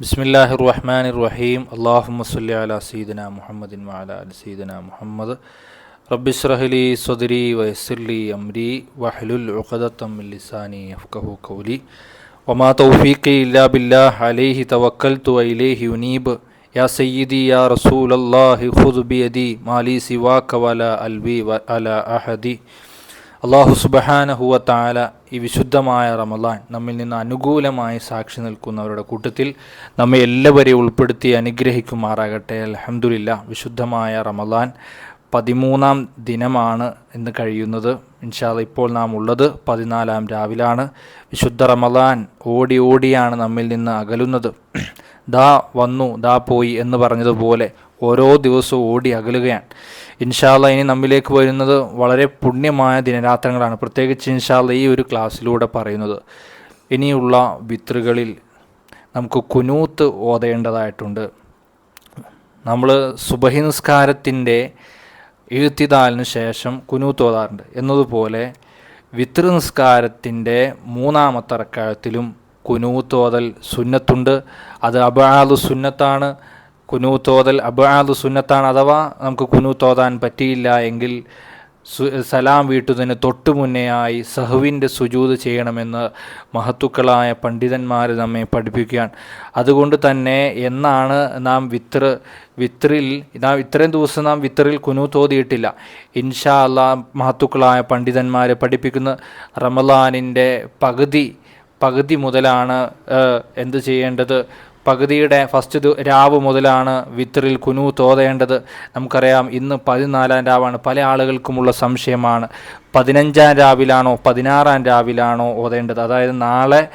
ബിസ്മില്ലാഹി റഹ്മാൻ റഹീം അള്ളാഹുമ്മ സല്ലി അല സീദന മുഹമ്മദിൻ വഅല അലി സീദന മുഹമ്മദ് റബ്ബിഷ്റഹ്ലി സ്വദരി വയസ്സിർലി അംരി വഹ്ലുൽ ഉഖദത്തം മിൻ ലിസാനി യഫ്ഖഹു ഖൗലി വമാ തൗഫീഖി ഇല്ലാ ബില്ലാഹ് അലൈഹി തവക്കൽതു വഇലൈഹി യുനീബ് യാ സയ്യിദി യാ റസൂലല്ലാഹി ഖുദ് ബിയദി മാലി സിവാക വല അൽവി വല അഹദി അള്ളാഹു സുബഹാനഹുവ താല ഈ വിശുദ്ധമായ റമലാൻ നമ്മിൽ നിന്ന് അനുകൂലമായി സാക്ഷി നിൽക്കുന്നവരുടെ കൂട്ടത്തിൽ നമ്മെ എല്ലാവരെയും ഉൾപ്പെടുത്തി അനുഗ്രഹിക്കുമാറാകട്ടെ. അലഹമുല്ല വിശുദ്ധമായ റമലാൻ പതിമൂന്നാം ദിനമാണ് ഇന്ന് കഴിയുന്നത്. ഇൻഷാൽ ഇപ്പോൾ നാം ഉള്ളത് പതിനാലാം രാവിലാണ്. വിശുദ്ധ റമലാൻ ഓടി ഓടിയാണ് നമ്മിൽ നിന്ന് അകലുന്നത്. ദാ വന്നു ദാ പോയി എന്ന് പറഞ്ഞതുപോലെ ഓരോ ദിവസവും ഓടി അകലുകയാണ്. ഇൻഷാല്ല ഇനി നമ്മിലേക്ക് വരുന്നത് വളരെ പുണ്യമായ ദിനരാത്രങ്ങളാണ്. പ്രത്യേകിച്ച് ഇൻഷാല്ല ഈ ഒരു ക്ലാസ്സിലൂടെ പറയുന്നത്. ഇനിയുള്ള വിത്രുകളിൽ നമുക്ക് കുനൂത്ത് ഓതേണ്ടതായിട്ടുണ്ട്. നമ്മൾ സുബഹി നിസ്കാരത്തിന്റെ എഴുത്തിതാലിന് ശേഷം കുനൂത്ത് ഓതാറുണ്ട്. എന്നതുപോലെ വിത്ര് നിസ്കാരത്തിന്റെ മൂന്നാമത്തെ റക്കായത്തിലും കുനൂത്ത് ഓതൽ സുന്നത്തുണ്ട്. അത് അബാദ് സുന്നത്താണ്. കുനൂത്തോതൽ അബാദ് സുന്നത്താണ് അഥവാ നമുക്ക് കുനൂത്തോതാൻ പറ്റിയില്ല എങ്കിൽ സലാം വീട്ടുന്നതിന് തൊട്ടു മുന്നെയായി സഹുവിന്റെ സുജൂത് ചെയ്യണമെന്ന് മഹത്തുക്കളായ പണ്ഡിതന്മാർ നമ്മെ പഠിപ്പിക്കുകയാണ്. അതുകൊണ്ട് തന്നെ എന്നാണ് നാം വിത്ര വിത്രിൽ നാം ഇത്രയും ദിവസം നാം വിത്രിൽ കുനു തോതിയിട്ടില്ല. ഇൻഷാ അല്ലാ മഹത്തുക്കളായ പണ്ഡിതന്മാർ പഠിപ്പിക്കുന്ന റമലാനിന്റെ പകുതി പകുതി മുതലാണ് എന്ത് ചെയ്യേണ്ടത്? പകുതിയുടെ ഫസ്റ്റ് രാവ് മുതലാണ് വിത്തറിൽ കുനു തോതേണ്ടത്. നമുക്കറിയാം ഇന്ന് പതിനാലാം രാവാണ്. പല ആളുകൾക്കുമുള്ള സംശയമാണ്. പതിനഞ്ചാം രാവിലാണോ പതിനാറാം രാവിലാണോ ഓതേണ്ടത്? അതായത് നാളെ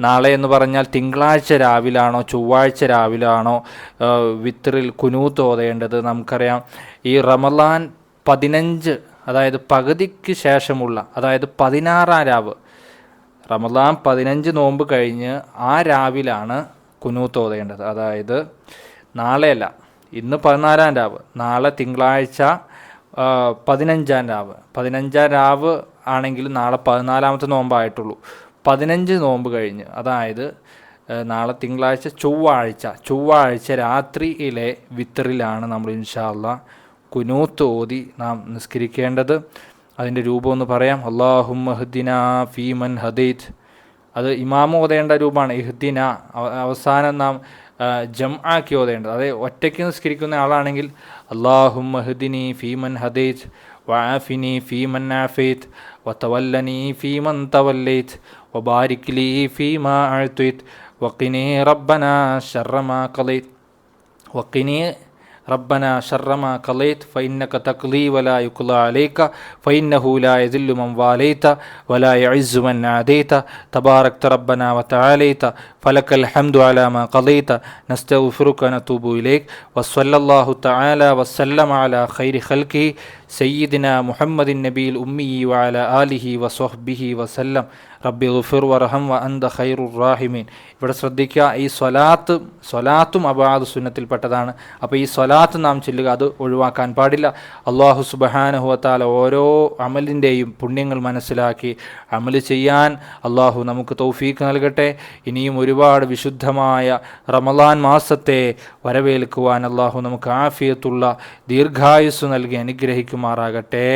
നാളെ എന്ന് പറഞ്ഞാൽ തിങ്കളാഴ്ച രാവിലാണോ ചൊവ്വാഴ്ച രാവിലാണോ വിത്തറിൽ കുനു ഓതേണ്ടത് നമുക്കറിയാം ഈ റമലാൻ പതിനഞ്ച് അതായത് പകുതിക്ക് ശേഷമുള്ള അതായത് പതിനാറാം രാവ് റമലാൻ പതിനഞ്ച് നോമ്പ് കഴിഞ്ഞ് ആ രാവിലാണ് കുനൂത്ത് ഓതേണ്ടത് അതായത് നാളെയല്ല ഇന്ന് പതിനാലാം രാവ് നാളെ തിങ്കളാഴ്ച പതിനഞ്ചാം രാവ്. പതിനഞ്ചാം രാവ് ആണെങ്കിൽ നാളെ പതിനാലാമത്തെ നോമ്പായിട്ടുള്ളൂ. പതിനഞ്ച് നോമ്പ് കഴിഞ്ഞ് അതായത് നാളെ തിങ്കളാഴ്ച ചൊവ്വാഴ്ച ചൊവ്വാഴ്ച രാത്രിയിലെ വിത്തറിലാണ് നമ്മൾ ഇൻഷാല്ല കുനൂത്ത് ഓതി നാം നിസ്കരിക്കേണ്ടത്. അതിന്റെ രൂപം ഒന്ന് പറയാം. അള്ളാഹുമ്മഹദിന ഫീമൻ ഹദീത്. അത് ഇമാമ ഓതേണ്ട രൂപമാണ്. ഇഹ്ദിന അവസാനം നാം ജം ആക്കി ഓതേണ്ടത്. അതായത് ഒറ്റയ്ക്ക് നിസ്കരിക്കുന്ന ആളാണെങ്കിൽ അള്ളാഹും മഹദിനി ഫീമൻ ഹദീജ് വാഫിനി ഫീമൻ ആഫീത് വത്തവല്ലനി ഫീമൻ തവല്ലൈത് വബാരിക്ലി ഫീമ ഫീമാ വക്കിനി റബ്ബന ഷറമാ ഖളൈത് വഖിനി ربنا شر ما قضيت فإنك تقضي ولا يقضى عليك فإنه لا يذل من واليت ولا يعز من عاديت تباركت ربنا وتعاليت فلك الحمد على ما قضيت نستغفرك ونتوب إليك وصلى الله تعالى وسلم على خير خلقه സയ്യിദിന മുഹമ്മദിൻ നബീൽ ഉമ്മിയി വാല ആലിഹി വസ്വഹ്ബിഹി വസല്ലം. റബ്ബി ഗുഫിർ വറഹം വ അന്ത ഖൈറുറാഹിമീൻ ഇവിടെ ശ്രദ്ധിക്കുക ഈ സ്വലാത്ത് സ്വലാത്തും അബാദ് സുന്നത്തിൽപ്പെട്ടതാണ്. അപ്പോൾ ഈ സ്വലാത്ത് നാം ചെല്ലുക അത് ഒഴിവാക്കാൻ പാടില്ല. അള്ളാഹു സുബഹാനഹുവത്താല ഓരോ അമലിന്റെയും പുണ്യങ്ങൾ മനസ്സിലാക്കി അമൽ ചെയ്യാൻ അള്ളാഹു നമുക്ക് തൗഫീക്ക് നൽകട്ടെ. ഇനിയും ഒരുപാട് വിശുദ്ധമായ റമലാൻ മാസത്തെ വരവേൽക്കുവാൻ അള്ളാഹു നമുക്ക് ആഫിയത്തുള്ള ദീർഘായുസ് നൽകി അനുഗ്രഹിക്കും അനുഗ്രഹിക്കുമാറാകട്ടെ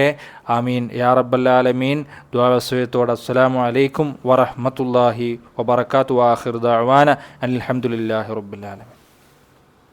ആമീൻ. യാ റബ്ബല്ലാലമീൻ ദ്വാവസ്വയത്തോട് അസ്സലാമു അലൈക്കും വറഹമത്തല്ലാഹി വബർക്കാത്തു വാഹിർ ദഅവാന അൽഹംദുലില്ലാഹി റബ്ബിൽ ആലമീൻ.